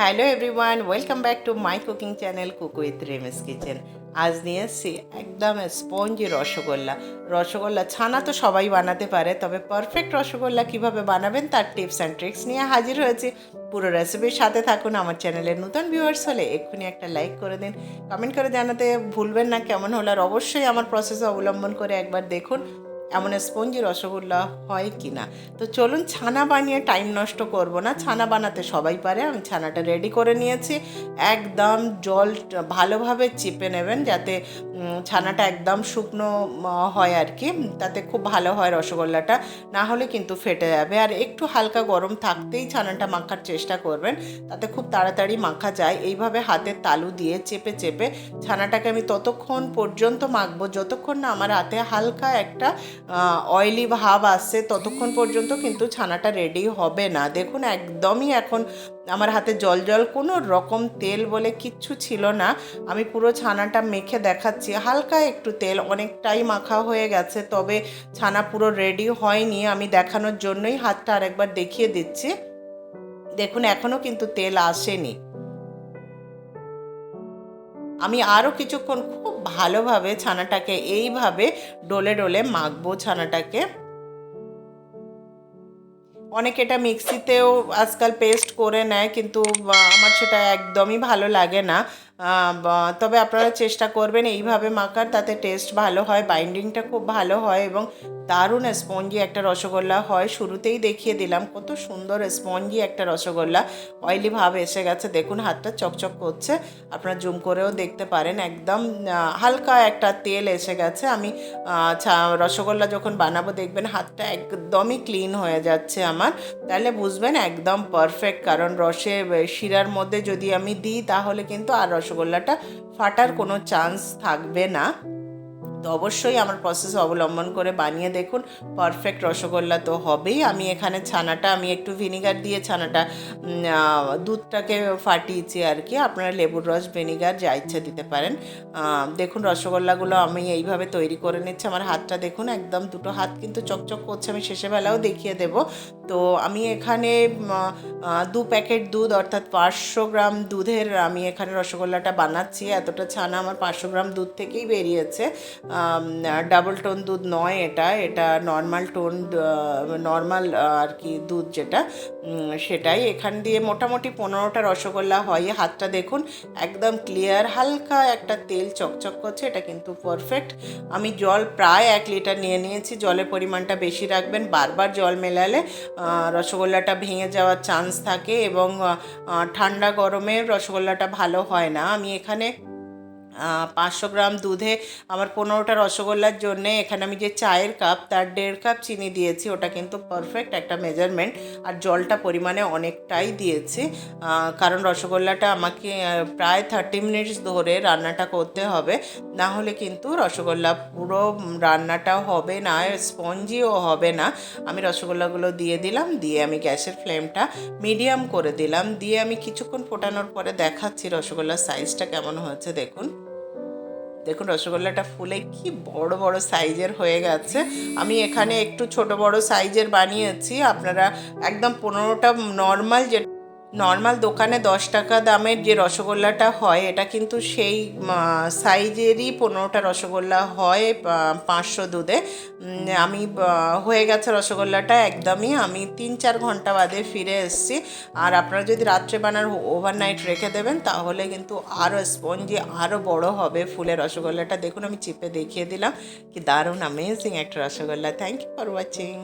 Hello everyone welcome back to my cooking channel cook with Remi's kitchen আজ নিয়ে এসেছি একদম স্পঞ্জি রসগোল্লা। রসগোল্লা ছানা তো সবাই বানাতে পারে, তবে পারফেক্ট রসগোল্লা কীভাবে বানাবেন তার টিপস অ্যান্ড ট্রিক্স নিয়ে হাজির হয়েছি। পুরো রেসিপির সাথে থাকুন, আমার চ্যানেলের নতুন ভিউয়ার্স হলে এক্ষুনি একটা লাইক করে দিন। কমেন্ট করে জানাতে ভুলবেন না, কেমন হলো আর অবশ্যই আমার প্রসেস অবলম্বন করে একবার দেখুন। এমন স্পঞ্জি রসগোল্লা হয় কি না? তো চলুন ছানা বানিয়ে টাইম নষ্ট করব না। ছানা বানাতে সবাই পারে, আমি ছানাটা রেডি করে নিয়েছি। একদম জল ভালোভাবে চিপে নেবেন যাতে ছানাটা একদম শুকনো হয় আর কি। তাতে খুব ভালো হয় রসগোল্লাটা, না হলে কিন্তু ফেটে যাবে। আর একটু হালকা গরম থাকতেই ছানাটা মাখার চেষ্টা করবেন, তাতে খুব তাড়াতাড়ি মাখা যায়। এইভাবে হাতের তালু দিয়ে চেপে চেপে ছানাটাকে আমি ততক্ষণ পর্যন্ত মাখবো। যতক্ষণ না আমার হাতে হালকা একটা অয়েলি ভাব আসছে ততক্ষণ পর্যন্ত কিন্তু ছানাটা রেডি হবে না। দেখুন, একদমই এখন আমার হাতে জল জল, কোনো রকম তেল বলে কিচ্ছু ছিল না। আমি পুরো ছানাটা মেখে দেখাচ্ছি। হালকা একটু তেল, অনেকটাই মাখা হয়ে গেছে, তবে ছানা পুরো রেডি হয়নি। আমি দেখানোর জন্যই হাতটা আরেকবার দেখিয়ে দিচ্ছি। দেখুন, এখনও কিন্তু তেল আসেনি। আমি আরও কিছুক্ষণ খুব ভালোভাবে ছানাটাকে এইভাবে ডলে ডলে মাখবো ছানাটাকে। অনেকে এটা মিক্সিতেও আজকাল পেস্ট করে নেয়, কিন্তু আমার সেটা একদমই ভালো লাগে না। তবে আপনারা চেষ্টা করবেন এইভাবে মাখার, তাতে টেস্ট ভালো হয় বাইন্ডিংটা খুব ভালো হয় এবং দারুণ স্পঞ্জি একটা রসগোল্লা হয়। শুরুতেই দেখিয়ে দিলাম, কত সুন্দর স্পঞ্জি একটা রসগোল্লা। অয়েলি ভাব এসে গেছে, দেখুন হাতটা চকচক করছে। আপনারা জুম করেও দেখতে পারেন, একদম হালকা একটা তেল এসে গেছে। আমি রসগোল্লা যখন বানাবো, দেখবেন হাতটা একদমই ক্লিন হয়ে যাচ্ছে আমার। তাহলে বুঝবেন একদম পারফেক্ট কারণ রসে শিরার মধ্যে যদি আমি দিই, তাহলে কিন্তু আর রসগোল্লাটা ফাটার কোনো চান্স থাকবে না। তো অবশ্যই আমার প্রসেস অবলম্বন করে বানিয়ে দেখুন পারফেক্ট রসগোল্লা তো হবেই। আমি এখানে ছানাটা, আমি একটু ভিনিগার দিয়ে ছানাটা দুধটাকে ফাটিয়েছি আর কি। আপনারা লেবুর রস ভিনিগার যা ইচ্ছা দিতে পারেন। দেখুন রসগোল্লাগুলো আমি এইভাবে তৈরি করে নিচ্ছি। আমার হাতটা দেখুন, একদম দুটো হাত কিন্তু চকচক করছে। আমি শেষে বেলাও দেখিয়ে দেব। তো আমি এখানে দু প্যাকেট দুধ, অর্থাৎ পাঁচশো গ্রাম দুধের আমি এখানে রসগোল্লাটা বানাচ্ছি। এতটা ছানা আমার পাঁচশো গ্রাম দুধ থেকেই বেরিয়েছে। ডাবল টোন দুধ নয় এটা এটা নর্মাল টোন নর্মাল আর কি দুধ যেটা সেটাই। এখান দিয়ে মোটামুটি পনেরোটা রসগোল্লা হয়। হাতটা দেখুন, একদম ক্লিয়ার হালকা একটা তেল চকচক করছে, এটা কিন্তু পারফেক্ট আমি জল প্রায় এক লিটার নিয়ে নিয়েছি, জলের পরিমাণটা বেশি রাখবেন, বারবার জল মেলালে রসগোল্লাটা ভেঙে যাওয়ার চান্স থাকে এবং ঠান্ডা গরমে রসগোল্লাটা ভালো হয় না। আমি এখানে পাঁচশো গ্রাম দুধে আমার পনেরোটা রসগোল্লার জন্যে এখানে আমি যে চায়ের কাপ, তার দেড় কাপ চিনি দিয়েছি। ওটা কিন্তু পারফেক্ট একটা মেজারমেন্ট আর জলটা পরিমাণে অনেকটাই দিয়েছি। কারণ রসগোল্লাটা আমাকে প্রায় থার্টি মিনিটস ধরে রান্নাটা করতে হবে। না হলে কিন্তু রসগোল্লা পুরো রান্নাটা হবে না, স্পঞ্জিও হবে না। আমি রসগোল্লাগুলো দিয়ে দিলাম, দিয়ে আমি গ্যাসের ফ্লেমটা মিডিয়াম করে দিলাম। দিয়ে আমি কিছুক্ষণ ফোটানোর পরে দেখাচ্ছি রসগোল্লার সাইজটা কেমন হয়েছে, দেখুন। দেখুন, রসগোল্লাটা ফুলে কি বড় বড় সাইজের হয়ে গেছে। আমি এখানে একটু ছোট, বড় সাইজের বানিয়েছি। আপনারা একদম পনেরোটা নর্মাল যে নর্মাল দোকানে দশ টাকা দামের যে রসগোল্লাটা হয়, এটা কিন্তু সেই সাইজেরই পনেরোটা রসগোল্লা হয় পাঁচশো দুধে। আমি হয়ে গেছে রসগোল্লাটা একদমই। আমি তিন চার ঘণ্টা বাদে ফিরে এসেছি। আর আপনারা যদি রাত্রে বানার ওভারনাইট রেখে দেবেন, তাহলে কিন্তু আরও স্পঞ্জি আরও বড় হবে ফুলের রসগোল্লাটা। দেখুন, আমি চিপে দেখিয়ে দিলাম। কি দারুণ অ্যামেজিং একটা rasgulla. Thank you for watching